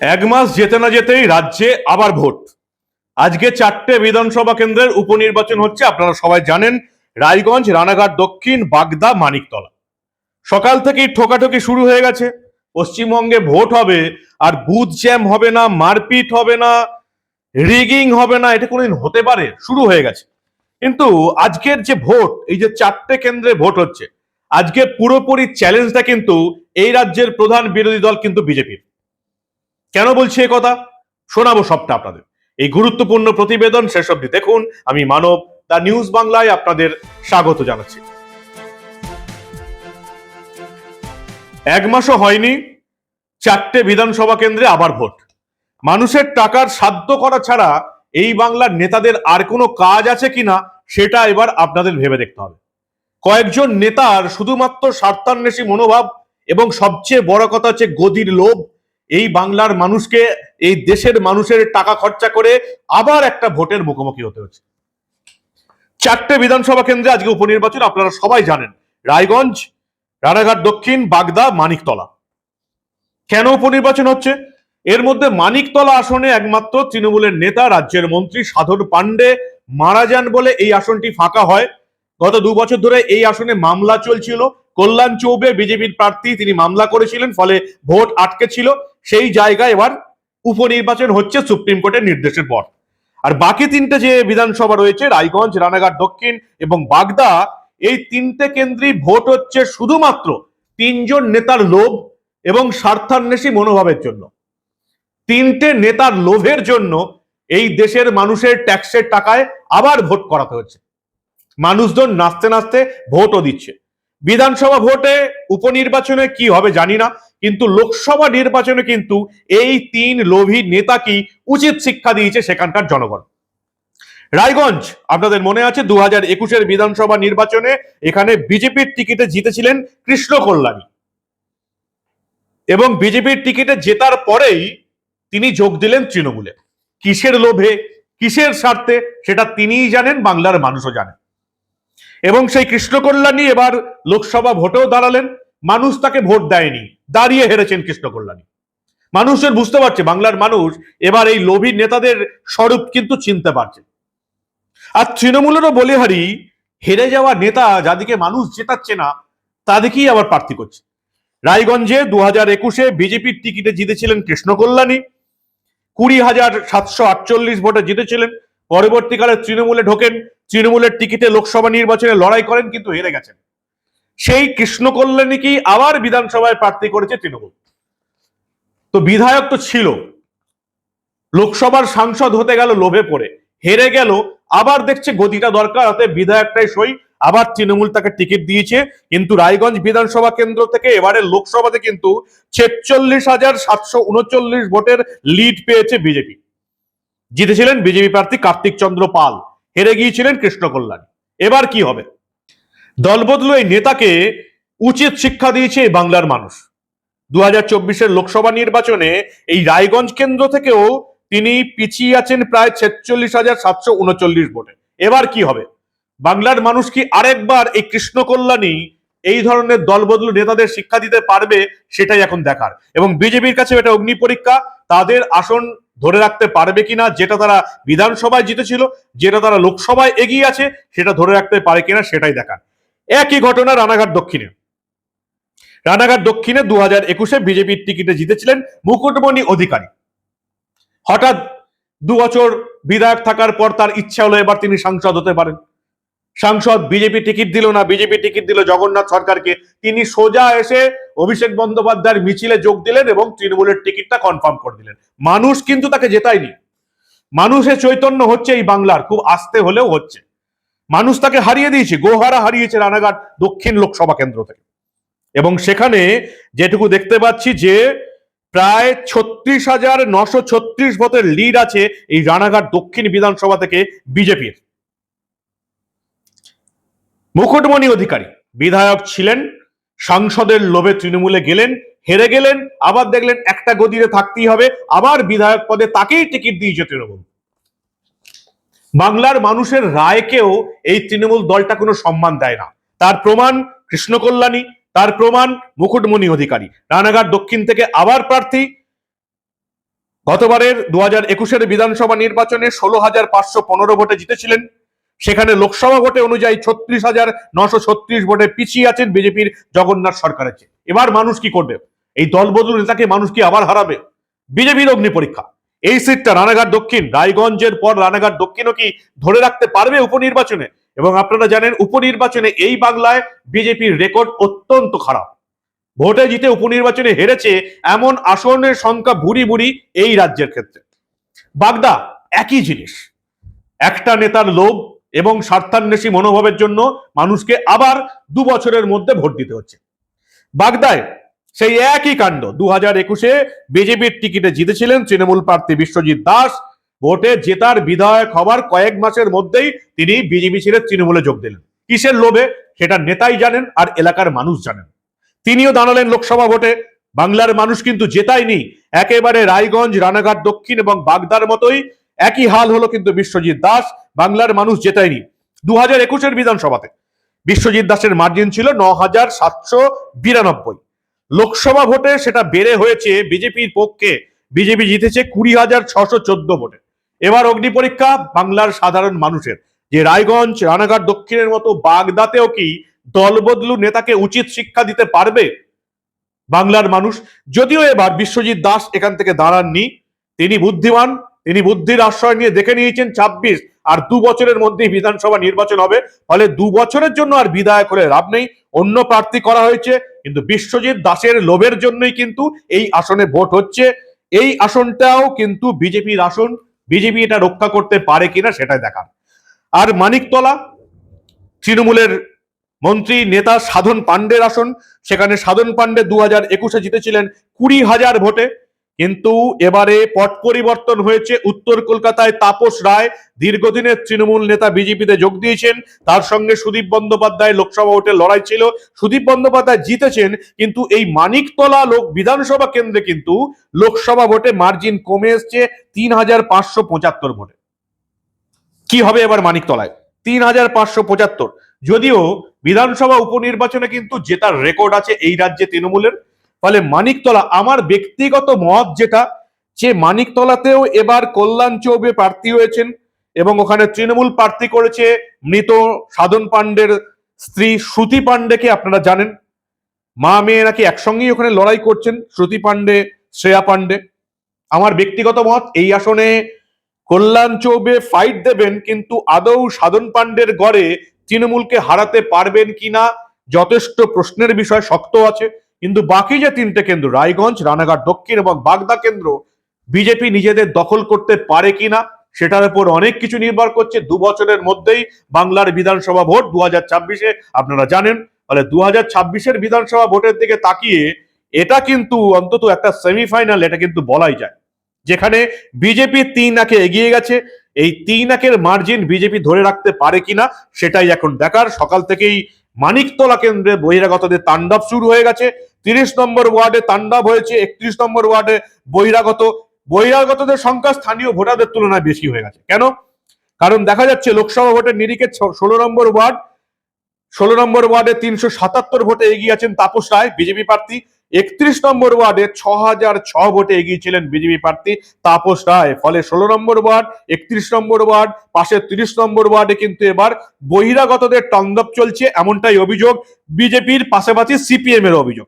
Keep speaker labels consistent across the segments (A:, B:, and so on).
A: এক মাস যেতে না যেতেই রাজ্যে আবার ভোট। আজকে চারটে বিধানসভা কেন্দ্রের উপনির্বাচন হচ্ছে, আপনারা সবাই জানেন, রায়গঞ্জ, রানাঘাট, দক্ষিণ, বাগদা, মানিকতলা। সকাল থেকেই ঠোকাঠকি শুরু হয়ে গেছে। পশ্চিমবঙ্গে ভোট হবে, আর বুথ জ্যাম হবে না, মারপিট হবে না, রিগিং হবে না, এটা কোনোদিন হতে পারে, শুরু হয়ে গেছে। কিন্তু আজকের যে ভোট, এই যে চারটে কেন্দ্রে ভোট হচ্ছে, আজকে পুরোপুরি চ্যালেঞ্জটা কিন্তু এই রাজ্যের প্রধান বিরোধী দল কিন্তু বিজেপির। কেন বলছি এ কথা? শোনাবো সবটা আপনাদের। এই গুরুত্বপূর্ণ প্রতিবেদন শেষ অবধি দেখুন। আমি মানব, দা নিউজ বাংলায় আপনাদের স্বাগত জানাচ্ছি। এক মাসও হয়নি, চারটে বিধানসভা কেন্দ্রে আবার ভোট। মানুষের টাকার সাধ্য করা ছাড়া এই বাংলার নেতাদের আর কোনো কাজ আছে কিনা, সেটা এবার আপনাদের ভেবে দেখতে হবে। কয়েকজন নেতার শুধুমাত্র স্বার্থান্বেষী মনোভাব এবং সবচেয়ে বড় কথা হচ্ছে গদির লোভ এই বাংলার মানুষকে, এই দেশের মানুষের টাকা খরচা করে আবার একটা ভোটের মুখোমুখি হতে হচ্ছে। চারটে বিধানসভা কেন্দ্রে আজকে উপনির্বাচন, আপনারা সবাই জানেন। রায়গঞ্জ, রানাঘাট দক্ষিণ, বাগদা, মানিকতলা। কেন উপনির্বাচন হচ্ছে? এর মধ্যে মানিকতলা আসনে একমাত্র তৃণমূলের নেতা, রাজ্যের মন্ত্রী সাধন পাণ্ডে মারা যান বলে এই আসনটি ফাঁকা হয়। গত দু বছর ধরে এই আসনে মামলা চলছিল। কল্যাণ চৌবে বিজেপির প্রার্থী তিনি মামলা করেছিলেন, ফলে ভোট আটকে ছিল। সেই জায়গায় এবার উপনির্বাচন হচ্ছে সুপ্রিম কোর্টের নির্দেশের পর। আর বাকি তিনটে যে বিধানসভা রয়েছে, রায়গঞ্জ, রানাঘাট, দক্ষিণ এবং বাগদা, এই তিনটে কেন্দ্রেই ভোট হচ্ছে শুধুমাত্র তিনজন নেতার লোভ এবং স্বার্থান্বেষী মনোভাবের জন্য। তিনটে নেতার লোভের জন্য এই দেশের মানুষের ট্যাক্সের টাকায় আবার ভোট করাতে হচ্ছে। মানুষজন নাচতে নাচতে ভোটও দিচ্ছে। বিধানসভা ভোটে উপনির্বাচনে কি হবে জানি না, কিন্তু লোকসভা নির্বাচনে কিন্তু এই তিন লোভী নেতাকেই উচিত শিক্ষা দিয়েছে সেখানকার জনগণ। রায়গঞ্জ, আপনাদের মনে আছে দু হাজার একুশের বিধানসভা নির্বাচনে এখানে বিজেপির টিকিটে জিতেছিলেন কৃষ্ণ কল্যাণী। এবং বিজেপির টিকিটে জেতার পরেই তিনি যোগ দিলেন তৃণমূলে। কিসের লোভে, কিসের স্বার্থে, সেটা তিনিই জানেন, বাংলার মানুষও জানেন। এবং সেই কৃষ্ণ কল্যাণী এবার লোকসভা ভোটেও দাঁড়ালেন। মানুষ তাকে ভোট দেয়নি, দাঁড়িয়ে হেরেছেন কৃষ্ণ কল্যাণী মানুষের বুঝতে পারছে, বাংলার মানুষ এবার এই লোভী নেতাদের স্বরূপ কিন্তু চিনতে পারছে। আর তৃণমূলেরও বলিহারি, হেরে যাওয়া নেতা যাদিকে মানুষ জেতাচ্ছে না, তাদেরকেই আবার প্রার্থী করছে। রায়গঞ্জে দু হাজার একুশে বিজেপির টিকিটে জিতেছিলেন কৃষ্ণ কল্যাণী কুড়ি হাজার সাতশো আটচল্লিশ ভোটে জিতেছিলেন পরবর্তীকালে তৃণমূলে ঢোকেন, তৃণমূলের টিকিটে লোকসভা নির্বাচনে লড়াই করেন কিন্তু হেরে গেছেন। সেই কৃষ্ণ কল্যাণীকেই আবার বিধানসভায় প্রার্থী করেছে তৃণমূল? তো বিধায়ক তো ছিল। লোকসভার সাংসদ হতে গেল, লোভে পড়ে। হেরে গেল, আবার দেখছে গতিটা দরকার, অতএব বিধায়কটাই সই। আবার তৃণমূল তাকে টিকিট দিয়েছে, কিন্তু রায়গঞ্জ বিধানসভা কেন্দ্র থেকে এবারে লোকসভাতে কিন্তু ছেচল্লিশ হাজার সাতশো উনচল্লিশ ভোটের লিড পেয়েছে বিজেপি। জিতেছিলেন বিজেপি প্রার্থী কার্তিক চন্দ্র পাল, হেরে গিয়েছিলেন কৃষ্ণ কল্যাণ। এবার কি হবে? দলবদলু এই নেতাকে উচিত শিক্ষা দিয়েছে এই বাংলার মানুষ। দু হাজার লোকসভা নির্বাচনে এই রায়গঞ্জ কেন্দ্র থেকেও তিনি পিছিয়ে আছেন প্রায় ছেচল্লিশ হাজার সাতশো উনচল্লিশ ভোটে। এবার কি হবে? বাংলার মানুষ কি আরেকবার এই কৃষ্ণ কল্যাণী এই ধরনের দলবদলু নেতাদের শিক্ষা দিতে পারবে সেটাই এখন দেখার। এবং বিজেপির কাছে এটা অগ্নি পরীক্ষা, তাদের আসন ধরে রাখতে পারবে কিনা, যেটা তারা বিধানসভায় জিতেছিল, যেটা তারা লোকসভায় এগিয়ে আছে, সেটা ধরে রাখতে পারে কিনা সেটাই দেখার। একই ঘটনা রানাঘাট দক্ষিণে। রানাঘাট দক্ষিণে দু হাজার একুশে বিজেপির টিকিটে জিতেছিলেন মুকুটমণি অধিকারী। হঠাৎ দু বছর বিধায়ক থাকার পর তার ইচ্ছা হলো এবার তিনি সাংসদ হতে পারেন। সাংসদ বিজেপি টিকিট দিল না, বিজেপি টিকিট দিল জগন্নাথ সরকারকে। তিনি সোজা এসে অভিষেক বন্দ্যোপাধ্যায়ের মিছিলে যোগ দিলেন এবং তৃণমূলের টিকিটটা কনফার্ম করে দিলেন। মানুষ কিন্তু তাকে জেতায়নি। মানুষের চৈতন্য হচ্ছে এই বাংলার, খুব আস্তে হলেও হচ্ছে। মানুষ তাকে হারিয়ে দিয়েছে, গোহারা হারিয়েছে রানাঘাট দক্ষিণ লোকসভা কেন্দ্র থেকে। এবং সেখানে যেটুকু দেখতে পাচ্ছি যে প্রায় ছত্রিশ হাজার নশো ছত্রিশ ভোটের লিড আছে এই রানাঘাট দক্ষিণ বিধানসভা থেকে বিজেপির। মুকুটমণি অধিকারী। বিধায়ক ছিলেন, সাংসদের লোভে তৃণমূলে গেলেন, হেরে গেলেন, আবার দেখলেন একটা গদিতে থাকতেই হবে, আবার বিধায়ক পদে তাকেই টিকিট দিয়েছে তৃণমূল বাংলার মানুষের রায়কেও এই তৃণমূল দলটা কোনো সম্মান দেয় না। তার প্রমাণ কৃষ্ণকল্যাণী তার প্রমাণ মুকুটমণি অধিকারী। রানাঘাট দক্ষিণ থেকে আবার প্রার্থী। গতবারের দু হাজার একুশের বিধানসভা নির্বাচনে ষোলো হাজার পাঁচশো পনেরো ভোটে জিতেছিলেন। সেখানে লোকসভা ভোটে অনুযায়ী ছত্রিশ হাজার নশো ছত্রিশ ভোটে পিছিয়ে আছেন বিজেপির জগন্নাথ সরকারের চেয়ে এবার মানুষ কি করবে? এই দলবদল নেতাকে মানুষ কি আবার হারাবে? বিজেপির অগ্নি পরীক্ষা। এই সিটটা রানাঘাট দক্ষিণ, রায়গঞ্জের পর রানাঘাট দক্ষিণও কি ধরে রাখতে পারবে উপনির্বাচনে? এবং আপনারা জানেন উপনির্বাচনে এই বাংলায় বিজেপির রেকর্ড অত্যন্ত খারাপ। ভোটে জিতে উপনির্বাচনে হেরেছে এমন আসনের সংখ্যা ভুরি ভুরি এই রাজ্যের ক্ষেত্রে। বাগদা, একই জিনিস। একটা নেতার লোভ এবং স্বার্থান্বেষী মনোভাবের জন্য মানুষকে আবার দু বছরের মধ্যে ভোট দিতে হচ্ছে। বাগদায় সেই একই কাণ্ড দু হাজার একুশে বিজেপির টিকিটে জিতেছিলেন তৃণমূল প্রার্থী বিশ্বজিৎ দাস। ভোটে জেতার বিধায়ক হবার কয়েক মাসের মধ্যেই তিনি বিজেপি ছেড়ে তৃণমূলে যোগ দিলেন। কিসের লোভে? সেটা নেতাই জানেন আর এলাকার মানুষ জানেন। তিনিও দাঁড়ালেন লোকসভা ভোটে। বাংলার মানুষ কিন্তু জেতায়নি। একেবারে রায়গঞ্জ, রানাঘাট, দক্ষিণ এবং বাগদার মতোই একই হাল হলো কিন্তু বিশ্বজিৎ দাস, বাংলার মানুষ জেতায়নি দু হাজার একুশের বিধানসভাতে। বিশ্বজিৎ দাসের মার্জিন ছিল ন হাজার সাতশো বিরানব্বই। লোকসভা ভোটে সেটা বেড়ে হয়েছে বিজেপির পক্ষে। বিজেপি জিতেছে কুড়ি হাজার ছশো চোদ্দ ভোটে। এবার অগ্নি পরীক্ষা বাংলার সাধারণ মানুষের। যে রায়গঞ্জ, রানাঘাট, দক্ষিণের মতো বাগদাতেও কি দলবদলু নেতাকে উচিত শিক্ষা দিতে পারবে? বাংলার মানুষ, যদিও এবার বিশ্বজিৎ দাস এখান থেকে দাঁড়াননি, তিনি বুদ্ধিমান তিনি বুদ্ধির আশ্রয় নিয়ে দেখে নিয়েছেন ছাব্বিশ, আর দু বছরের মধ্যেই বিধানসভা নির্বাচন হবে। ফলে দু বছরের জন্য আর বিধায়ক হলে লাভ নেই। অন্য প্রার্থী করা হয়েছে, কিন্তু বিশ্বজিৎ দাসের লোভের জন্যই কিন্তু এই আসনে ভোট হচ্ছে। এই আসনটাও কিন্তু বিজেপির আসন। বিজেপি এটা রক্ষা করতে পারে কিনা সেটাই দেখার। আর মানিকতলা, তৃণমূলের মন্ত্রী নেতা সাধন পাণ্ডের আসন। সেখানে সাধন পাণ্ডে দু হাজার একুশে জিতেছিলেন কুড়ি হাজার ভোটে। কিন্তু এবারে পট পরিবর্তন হয়েছে। উত্তর কলকাতায় তাপস রায়, দীর্ঘদিনের তৃণমূল নেতা বিজেপিতে যোগ দিয়েছেন। তার সঙ্গে সুদীপ বন্দ্যোপাধ্যায় লোকসভা ভোটে লড়াই ছিল। সুদীপ বন্দ্যোপাধ্যায় জিতেছেন, কিন্তু এই মানিকতলা লোক বিধানসভা কেন্দ্রে কিন্তু লোকসভা ভোটে মার্জিন কমে এসছে তিন হাজার পাঁচশো পঁচাত্তর ভোটে। কি হবে এবার মানিকতলায়? তিন হাজার পাঁচশো পঁচাত্তর। যদিও বিধানসভা উপনির্বাচনে কিন্তু জেতার রেকর্ড আছে এই রাজ্যে তৃণমূলের। ফলে মানিকতলা, আমার ব্যক্তিগত মত যেটা, যে মানিকতলাতেও এবার কল্যাণ চৌবে প্রার্থী হয়েছেন এবং ওখানে তৃণমূল প্রার্থী করেছে মৃত সাধন পাণ্ডের স্ত্রী শ্রুতি পাণ্ডেকে আপনারা জানেন। মা মেয়ে নাকি একসঙ্গেই ওখানে লড়াই করছেন শ্রুতি পাণ্ডে, শ্রেয়া পাণ্ডে। আমার ব্যক্তিগত মত, এই আসনে কল্যাণ চৌবে ফাইট দেবেন, কিন্তু আদৌ সাধন পাণ্ডের গড়ে তৃণমূলকে হারাতে পারবেন কিনা, যথেষ্ট প্রশ্নের বিষয়, শক্ত আছে। কিন্তু বাকি যে তিনটে কেন্দ্র, রায়গঞ্জ, রানাঘাট, দক্ষিণ এবং বাগদা কেন্দ্র, বিজেপি নিজেদের দখল করতে পারে কিনা, সেটার উপর অনেক কিছু নির্ভর করছে। দু বছরের মধ্যেই বাংলার বিধানসভা ভোট দু হাজার ছাব্বিশে, আপনারা জানেন, ফলে দু হাজার ছাব্বিশের বিধানসভা ভোটের দিকে তাকিয়ে এটা কিন্তু অন্তত একটা সেমিফাইনাল, এটা কিন্তু বলাই যায়। যেখানে বিজেপি তিন আঁকে এগিয়ে গেছে, এই তিন আঁকের মার্জিন বিজেপি ধরে রাখতে পারে কিনা, সেটাই এখন দেখার। সকাল থেকেই মানিকতলা কেন্দ্রে বহিরাগতদের তাণ্ডব শুরু হয়ে গেছে। তিরিশ নম্বর ওয়ার্ডে তাণ্ডব হয়েছে, একত্রিশ নম্বর ওয়ার্ডে বহিরাগত। বহিরাগতদের সংখ্যা স্থানীয় ভোটারদের তুলনায় বেশি হয়ে গেছে। কেন? কারণ দেখা যাচ্ছে লোকসভা ভোটের নিরিখে ষোলো নম্বর ওয়ার্ড, ষোলো নম্বর ওয়ার্ডে তিনশো সাতাত্তর ভোটে এগিয়ে আছেন তাপস রায়, বিজেপি প্রার্থী। একত্রিশ নম্বর ওয়ার্ডে ছ হাজার ছ ভোটে এগিয়ে ছিলেন বিজেপি প্রার্থী তাপস রায়। ফলে ষোলো নম্বর ওয়ার্ড, একত্রিশ নম্বর ওয়ার্ড, পাশে তিরিশ নম্বর ওয়ার্ডে কিন্তু এবার বহিরাগতদের তাণ্ডব চলছে এমনটাই অভিযোগ বিজেপির পাশাপাশি সিপিএম এর অভিযোগ।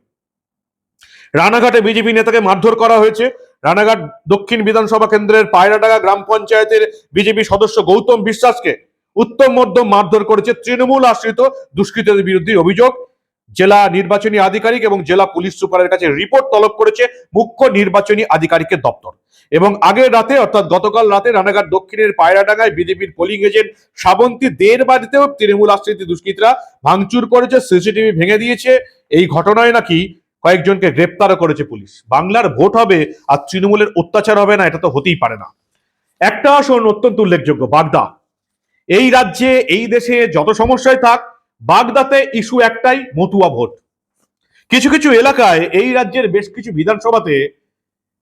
A: রানাঘাটে বিজেপি নেতাকে মারধর করা হয়েছে। রানাঘাট দক্ষিণ বিধানসভা কেন্দ্রের পায়রাডাঙ্গা গ্রাম পঞ্চায়েতের বিজেপি সদস্য গৌতম বিশ্বাসকে উত্তম মধ্যম মারধর করেছে তৃণমূল আশ্রিত দুষ্কৃতীদের বিরুদ্ধে অভিযোগ। জেলা নির্বাচনী আধিকারিক এবং জেলা পুলিশ সুপারের কাছে রিপোর্ট তলব করেছে মুখ্য নির্বাচনী আধিকারিকের দপ্তর। এবং আগের রাতে, অর্থাৎ গতকাল রাতে রানাঘাট দক্ষিণের পায়রাডাঙ্গায় বিজেপির পোলিং এজেন্ট শ্রাবন্তী দের বাড়িতেও তৃণমূল আশ্রিত দুষ্কৃতীরা ভাঙচুর করেছে, সিসিটিভি ভেঙে দিয়েছে। এই ঘটনায় নাকি কয়েকজনকে গ্রেপ্তারও করেছে পুলিশ। বাংলার ভোট হবে আর তৃণমূলের অত্যাচার হবে না, এটা তো হতেই পারে না। একটা আসন অত্যন্ত উল্লেখযোগ্য, বাগদা। এই রাজ্যে, এই দেশে যত সমস্যায় থাক বাগদাতে ইস্যু একটাই, মতুয়া ভোট। কিছু কিছু এলাকায় এই রাজ্যের বেশ কিছু বিধানসভাতে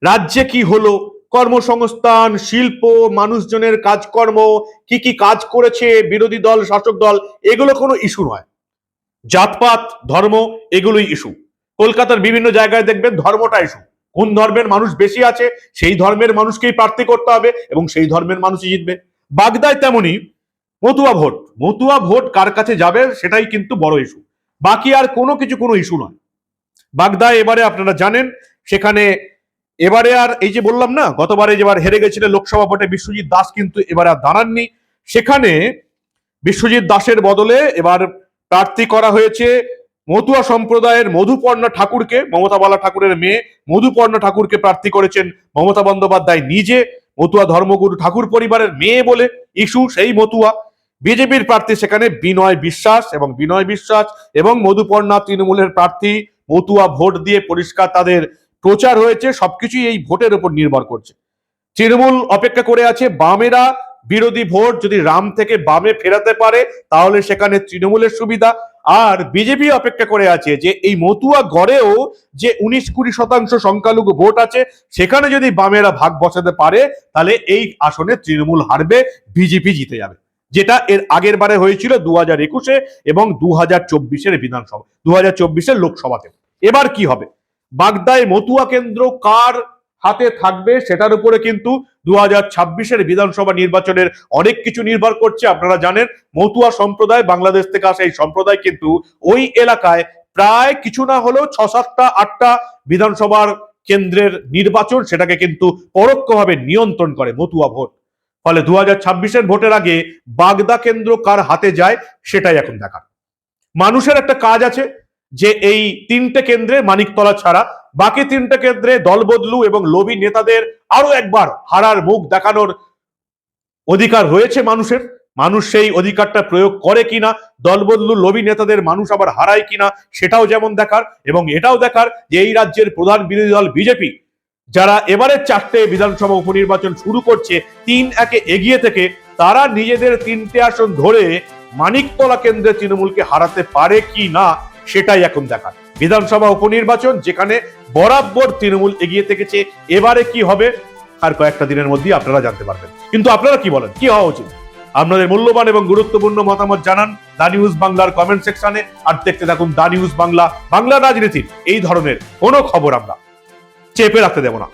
A: রাজ্যে কি হলো, কর্মসংস্থান, শিল্প, মানুষজনের কাজকর্ম, কি কি কাজ করেছে, বিরোধী দল, শাসক দল, এগুলো কোনো ইস্যু নয়। জাতপাত, ধর্ম, এগুলোই ইস্যু। কলকাতার বিভিন্ন জায়গায় দেখবেন ধর্মটা ইস্যু। কোন ধর্মের মানুষ বেশি আছে, সেই ধর্মের মানুষকেই প্রার্থী করতে হবে এবং সেই ধর্মের মানুষই জিতবে। বাগদায় তেমনি মতুয়া ভোট। মতুয়া ভোট কার কাছে যাবে সেটাই কিন্তু বড় ইস্যু বাকি আর কোনো কিছু কোনো ইস্যু নয়। বাগদায় এবারে আপনারা জানেন, সেখানে এবারে আর এই যে বললাম না, গতবারে যেবার হেরে গেছিলেন লোকসভা ভোটে বিশ্বজিৎ দাস কিন্তু এবারে আর দাঁড়াননি। সেখানে বিশ্বজিৎ দাসের বদলে এবার প্রার্থী করা হয়েছে মতুয়া সম্প্রদায়ের মধুপর্ণা ঠাকুরকে, মমতা বালা ঠাকুরের মেয়ে মধুপর্ণা ঠাকুরকে প্রার্থী করেছেন মমতা বন্দ্যোপাধ্যায় নিজে। মতুয়া ধর্মগুরু ঠাকুর পরিবারের মেয়ে বলে ইস্যু সেই মতুয়া। বিজেপির প্রার্থী সেখানে বিনয় বিশ্বাস এবং বিনয় বিশ্বাস এবং মধুপর্ণা তৃণমূলের প্রার্থী মতুয়া ভোট দিয়ে পরিষ্কার তাদের প্রচার হয়েছে, সবকিছুই এই ভোটের উপর নির্ভর করছে। তৃণমূল অপেক্ষা করে আছে বামেরা, বিরোধী ভোট যদি রাম থেকে বামে ফেরাতে পারে, তাহলে সেখানে তৃণমূলের সুবিধা। আর বিজেপি অপেক্ষা করে আছে যে এই মতুয়া গড়েও যে উনিশ কুড়ি শতাংশ সংখ্যালঘু ভোট আছে, সেখানে যদি বামেরা ভাগ বসাতে পারে, তাহলে এই আসনে তৃণমূল হারবে, বিজেপি জিতে যাবে। যেটা এর আগের বারে হয়েছিল দু হাজার একুশে এবং দু হাজার চব্বিশের বিধানসভা দু হাজার চব্বিশের লোকসভাতে। এবার কি হবে? বাগদায় মতুয়া কেন্দ্র কার হাতে থাকবে সেটার উপরে কিন্তু দু হাজার ছাব্বিশের বিধানসভা নির্বাচনের অনেক কিছু নির্ভর করছে, আপনারা জানেন। মতুয়া সম্প্রদায় বাংলাদেশ থেকে আসা এই সম্প্রদায় কিন্তু ওই এলাকায় প্রায় কিছু না হলেও ছ সাতটা আটটা বিধানসভার কেন্দ্রের নির্বাচন সেটাকে কিন্তু পরোক্ষভাবে নিয়ন্ত্রণ করে মতুয়া ভোট। ফলে দু হাজার ছাব্বিশের ভোটের আগে বাগদা কেন্দ্র কার হাতে যায় সেটাই এখন দেখার। মানুষের একটা কাজ আছে যে এই তিনটে কেন্দ্রে মানিকতলা ছাড়া, বাকি তিনটে কেন্দ্রে দলবদলু এবং লোভী নেতাদের আরও একবার হারার মুখ দেখানোর অধিকার রয়েছে মানুষের। মানুষ সেই অধিকারটা প্রয়োগ করে কিনা দলবদলু লোভী নেতাদের মানুষ আবার হারায় কিনা, সেটাও যেমন দেখার এবং এটাও দেখার যে এই রাজ্যের প্রধান বিরোধী দল বিজেপি যারা এবারে চারটে বিধানসভা উপনির্বাচন শুরু করছে, তিন একে এগিয়ে থেকে, তারা নিজেদের তিনটে আসন ধরে মানিকতলা কেন্দ্রে তৃণমূলকে হারাতে পারে কি না, সেটাই এখন দেখার। বিধানসভা উপনির্বাচন যেখানে বরাবর তৃণমূল এগিয়ে থেকেছে, এবারে কি হবে, আর কয়েকটা দিনের মধ্যেই আপনারা জানতে পারবেন। কিন্তু আপনারা কি বলেন? কি হওয়া উচিত? আপনাদের মূল্যবান এবং গুরুত্বপূর্ণ মতামত জানান দা নিউজ বাংলার কমেন্ট সেকশনে, আর দেখতে থাকুন দা নিউজ বাংলা বাংলা রাজনীতির এই ধরনের কোনো খবর আমরা চেপে রাখতে দেব না